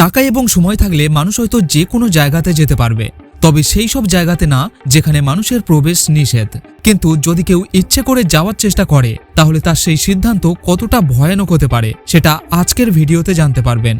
টাকা এবং সময় থাকলে মানুষ হয়তো যে কোনো জায়গাতে যেতে পারবে। তবে সেই সব জায়গাতে না, যেখানে মানুষের প্রবেশ নিষেধ। কিন্তু যদি কেউ ইচ্ছে করে যাওয়ার চেষ্টা করে, তাহলে তার সেই সিদ্ধান্ত কতটা ভয়ানক হতে পারে, সেটা আজকের ভিডিওতে জানতে পারবেন।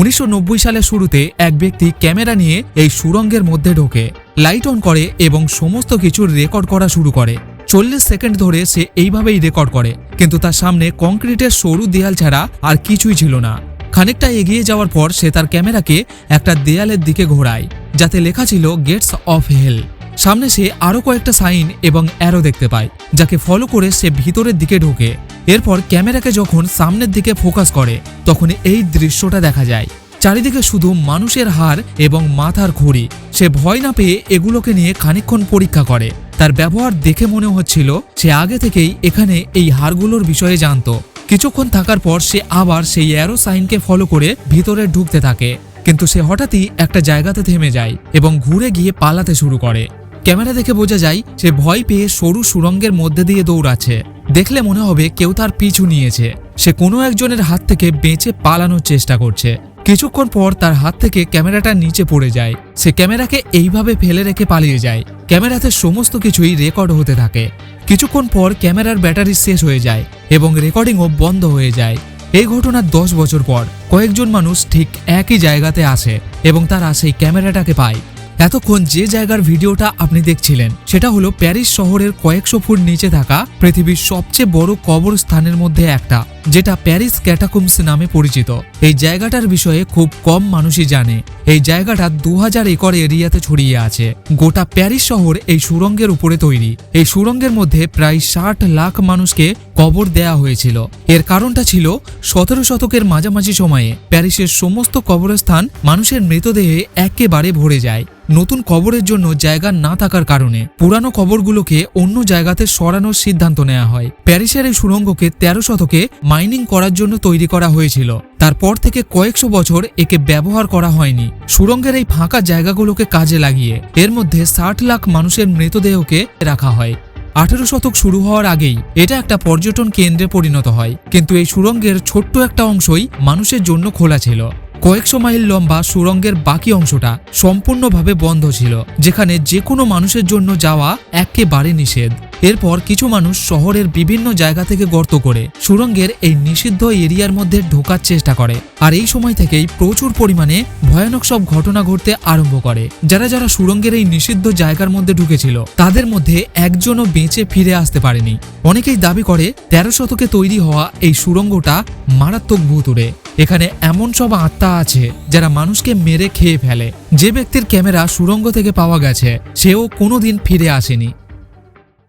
উনিশশো নব্বই সালের শুরুতে এক ব্যক্তি ক্যামেরা নিয়ে এই সুরঙ্গের মধ্যে ঢোকে, লাইট অন করে এবং সমস্ত কিছুর রেকর্ড করা শুরু করে। চল্লিশ সেকেন্ড ধরে সে এইভাবেই রেকর্ড করে, কিন্তু তার সামনে কংক্রিটের সরু দেয়াল ছাড়া আর কিছুই ছিল না। খানিকটা এগিয়ে যাওয়ার পর সে তার ক্যামেরাকে একটা দেয়ালের দিকে ঘোরায়, যাতে লেখা ছিল গেটস অফ হেল সামনে সে আরও কয়েকটা সাইন এবং অ্যারো দেখতে পায়, যাকে ফলো করে সে ভিতরের দিকে ঢোকে। এরপর ক্যামেরাকে যখন সামনের দিকে ফোকাস করে, তখন এই দৃশ্যটা দেখা যায়। চারিদিকে শুধু মানুষের হার এবং মাথার ঘুড়ি। সে ভয় না পেয়ে এগুলোকে নিয়ে খানিকক্ষণ পরীক্ষা করে। তার ব্যবহার দেখে মনে হচ্ছিল সে আগে থেকেই এখানে এই হারগুলোর বিষয়ে জানতো। কিছুক্ষণ থাকার পর সে আবার সেই অ্যারো সাইনকে ফলো করে ভিতরে ঢুকতে থাকে। কিন্তু সে হঠাৎই একটা জায়গাতে থেমে যায় এবং ঘুরে গিয়ে পালাতে শুরু করে। ক্যামেরা দেখে বোঝা যায়, সে ভয় পেয়ে সরু সুরঙ্গের মধ্যে দিয়ে দৌড়াচ্ছে। দেখলে মনে হবে কেউ তার পিছু নিয়েছে। সে কোনো একজনের হাত থেকে বেঁচে পালানোর চেষ্টা করছে। কিছুক্ষণ পর তার হাত থেকে ক্যামেরাটা নিচে পড়ে যায়। সে ক্যামেরাকে এইভাবে ফেলে রেখে পালিয়ে যায়। ক্যামেরাতে সমস্ত কিছুই রেকর্ড হতে থাকে। কিছুক্ষণ পর ক্যামেরার ব্যাটারি শেষ হয়ে যায় এবং রেকর্ডিংও বন্ধ হয়ে যায়। এই ঘটনার দশ বছর পর কয়েকজন মানুষ ঠিক একই জায়গাতে আসে এবং তারা সেই ক্যামেরাটাকে পায়। এতক্ষণ যে জায়গার ভিডিওটা আপনি দেখছিলেন, সেটা হলো প্যারিস শহরের কয়েকশো ফুট নিচে থাকা পৃথিবীর সবচেয়ে বড় কবরস্থানের মধ্যে একটা, যেটা প্যারিস ক্যাটাকুমস নামে পরিচিত। এই জায়গাটার বিষয়ে খুব কম মানুষই জানে। এই জায়গাটা দু হাজার একর এরিয়াতে ছড়িয়ে আছে। গোটা প্যারিস শহর এই সুরঙ্গের উপরে তৈরি। এই সুরঙ্গের মধ্যে প্রায় ষাট লাখ মানুষকে কবর দেয়া হয়েছিল। এর কারণটা ছিল সতেরো শতকের মাঝামাঝি সময়ে প্যারিসের সমস্ত কবরস্থান মানুষের মৃতদেহে একেবারে ভরে যায়। নতুন কবরের জন্য জায়গা না থাকার কারণে পুরানো কবরগুলোকে অন্য জায়গাতে সরানোর সিদ্ধান্ত নেওয়া হয়। প্যারিসের এই সুড়ঙ্গকে তেরো শতকে মাইনিং করার জন্য তৈরি করা হয়েছিল। তারপর থেকে কয়েকশো বছর একে ব্যবহার করা হয়নি। সুড়ঙ্গের এই ফাঁকা জায়গাগুলোকে কাজে লাগিয়ে এর মধ্যে ষাট লাখ মানুষের মৃতদেহকে রাখা হয়। আঠেরো শতক শুরু হওয়ার আগেই এটা একটা পর্যটন কেন্দ্রে পরিণত হয়। কিন্তু এই সুড়ঙ্গের ছোট্ট একটা অংশই মানুষের জন্য খোলা ছিল। কয়েকশো মাইল লম্বা সুড়ঙ্গের বাকি অংশটা সম্পূর্ণভাবে বন্ধ ছিল, যেখানে যে কোনো মানুষের জন্য যাওয়া একেবারে নিষেধ। এরপর কিছু মানুষ শহরের বিভিন্ন জায়গা থেকে গর্ত করে সুরঙ্গের এই নিষিদ্ধ এরিয়ার মধ্যে ঢোকার চেষ্টা করে। আর এই সময় থেকেই প্রচুর পরিমাণে ভয়ানক সব ঘটনা ঘটতে আরম্ভ করে। যারা যারা সুরঙ্গের এই নিষিদ্ধ জায়গার মধ্যে ঢুকেছিল, তাদের মধ্যে একজনও বেঁচে ফিরে আসতে পারেনি। অনেকেই দাবি করে, তেরো শতকে তৈরি হওয়া এই সুড়ঙ্গটা মারাত্মক ভূতুরে এখানে এমন সব আত্মা আছে, যারা মানুষকে মেরে খেয়ে ফেলে। যে ব্যক্তির ক্যামেরা সুড়ঙ্গ থেকে পাওয়া গেছে, সেও কোনোদিন ফিরে আসেনি।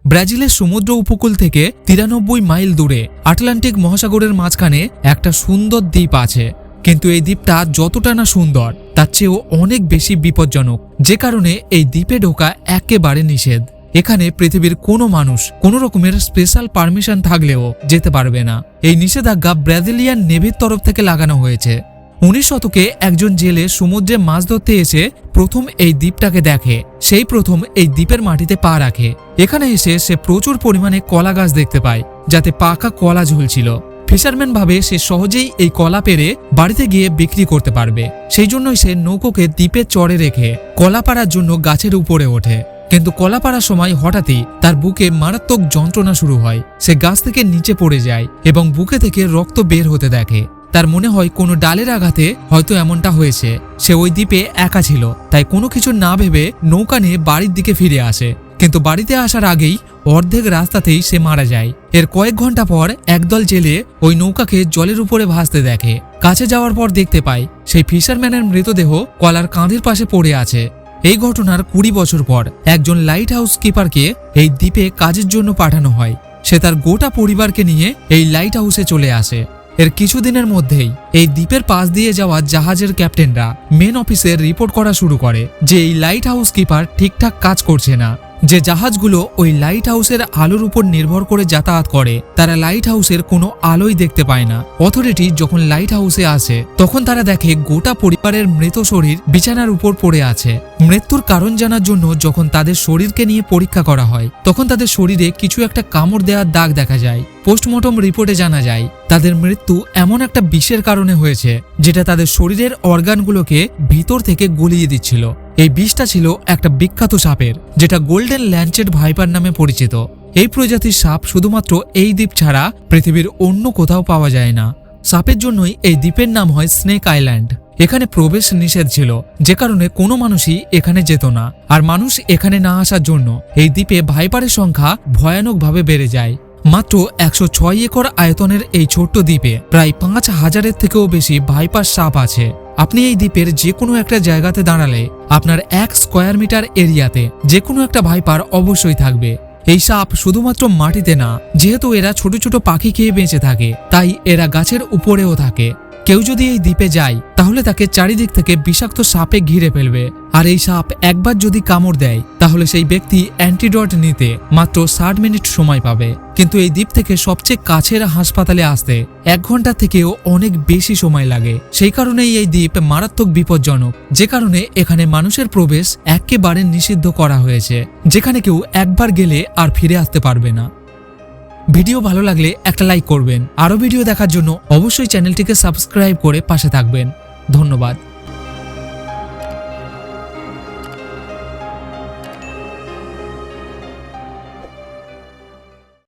ব্রাজিলের সমুদ্র উপকূল থেকে তিরানব্বই মাইল দূরে আটলান্টিক মহাসাগরের মাঝখানে একটা সুন্দর দ্বীপ আছে। কিন্তু এই দ্বীপটা যতটা না সুন্দর, তার চেয়েও অনেক বেশি বিপজ্জনক। যে কারণে এই দ্বীপে ঢোকা একেবারে নিষেধ। এখানে পৃথিবীর কোনো মানুষ কোনো রকমের স্পেশাল পারমিশন থাকলেও যেতে পারবে না। এই নিষেধাজ্ঞা ব্রাজিলিয়ান নেভির তরফ থেকে লাগানো হয়েছে। উনিশ শতকে একজন জেলে সমুদ্রে মাছ ধরতে এসে প্রথম এই দ্বীপটাকে দেখে। সেই প্রথম এই দ্বীপের মাটিতে পা রাখে। এখানে এসে সে প্রচুর পরিমাণে কলা গাছ দেখতে পায়, যাতে পাকা কলা ঝুলছিল। ফিশারম্যান ভাবে সে সহজেই এই কলা পেরে বাড়িতে গিয়ে বিক্রি করতে পারবে। সেই জন্যই সে নৌকোকে দ্বীপের চড়ে রেখে কলা পাড়ার জন্য গাছের উপরে ওঠে। কিন্তু কলা পাড়ার সময় হঠাৎই তার বুকে মারাত্মক যন্ত্রণা শুরু হয়। সে গাছ থেকে নিচে পড়ে যায় এবং বুকে থেকে রক্ত বের হতে দেখে। তার মনে হয় কোনো ডালের আঘাতে হয়তো এমনটা হয়েছে। সে ওই দ্বীপে একা ছিল, তাই কোনো কিছু না ভেবে নৌকা নিয়ে বাড়ির দিকে ফিরে আসে। কিন্তু বাড়িতে আসার আগেই অর্ধেক রাস্তাতেই সে মারা যায়। এর কয়েক ঘণ্টা পর একদল জেলে ওই নৌকাকে জলের উপরে ভাসতে দেখে। কাছে যাওয়ার পর দেখতে পায় সেই ফিশারম্যানের মৃতদেহ কলার কাঁধের পাশে পড়ে আছে। এই ঘটনার কুড়ি বছর পর একজন লাইট হাউস কিপারকে এই দ্বীপে কাজের জন্য পাঠানো হয়। সে তার গোটা পরিবারকে নিয়ে এই লাইট হাউসে চলে আসে। এর কিছুদিনের মধ্যেই এই দ্বীপের পাশ দিয়ে যাওয়া জাহাজের ক্যাপ্টেনরা মেন অফিসের রিপোর্ট করা শুরু করে যে এই লাইট হাউস কিপার ঠিকঠাক কাজ করছে না। যে জাহাজগুলো ওই লাইট হাউসের আলোর উপর নির্ভর করে যাতায়াত করে, তারা লাইট হাউসের কোনো আলোই দেখতে পায় না। অথরিটি যখন লাইট হাউসে আসে তখন তারা দেখে গোটা পরিবারের মৃত শরীর বিছানার উপর পড়ে আছে। মৃত্যুর কারণ জানার জন্য যখন তাদের শরীরকে নিয়ে পরীক্ষা করা হয়, তখন তাদের শরীরে কিছু একটা কামড় দেওয়ার দাগ দেখা যায়। পোস্টমর্টম রিপোর্টে জানা যায়, তাদের মৃত্যু এমন একটা বিষের কারণে হয়েছে, যেটা তাদের শরীরের অর্গানগুলোকে ভিতর থেকে গলিয়ে দিচ্ছিল। এই বিষটা ছিল একটা বিখ্যাত সাপের, যেটা গোল্ডেন ল্যান্ডচেট ভাইপার নামে পরিচিত। এই প্রজাতির সাপ শুধুমাত্র এই দ্বীপ ছাড়া পৃথিবীর অন্য কোথাও পাওয়া যায় না। সাপের জন্যই এই দ্বীপের নাম হয় স্নেক আইল্যান্ড। এখানে প্রবেশ নিষেধ ছিল, যে কারণে কোনো মানুষই এখানে যেত না, আর মানুষ এখানে না আসার জন্য এই দ্বীপে ভাইপারের সংখ্যা ভয়ানকভাবে বেড়ে যায়। মাত্র একশো ছয় একর আয়তনের এই ছোট্ট দ্বীপে প্রায় পাঁচ হাজারের থেকেও বেশি ভাইপার সাপ আছে। আপনি এই দ্বীপের যে কোনো একটা জায়গাতে দাঁড়ালে আপনার এক স্কোয়ার মিটার এরিয়াতে যে কোনো একটা ভাইপার অবশ্যই থাকবে। এই সাপ শুধুমাত্র মাটিতে না, যেহেতু এরা ছোট ছোট পাখি খেয়ে বেঁচে থাকে, তাই এরা গাছের উপরেও থাকে। কেউ যদি এই দ্বীপে যায়, তাহলে তাকে চারিদিক থেকে বিষাক্ত সাপে ঘিরে ফেলবে। আর এই সাপ একবার যদি কামড় দেয়, তাহলে সেই ব্যক্তি অ্যান্টিডট নিতে মাত্র ষাট মিনিট সময় পাবে। কিন্তু এই দ্বীপ থেকে সবচেয়ে কাছের হাসপাতালে আসতে এক ঘণ্টা থেকেও অনেক বেশি সময় লাগে। সেই কারণেই এই দ্বীপ মারাত্মক বিপজ্জনক। যে কারণে এখানে মানুষের প্রবেশ একেবারে নিষিদ্ধ করা হয়েছে। যেখানে কেউ একবার গেলে আর ফিরে আসতে পারবে না। ভিডিও ভালো লাগলে একটা লাইক করবেন। আরও ভিডিও দেখার জন্য অবশ্যই চ্যানেলটিকে সাবস্ক্রাইব করে পাশে থাকবেন। ধন্যবাদ।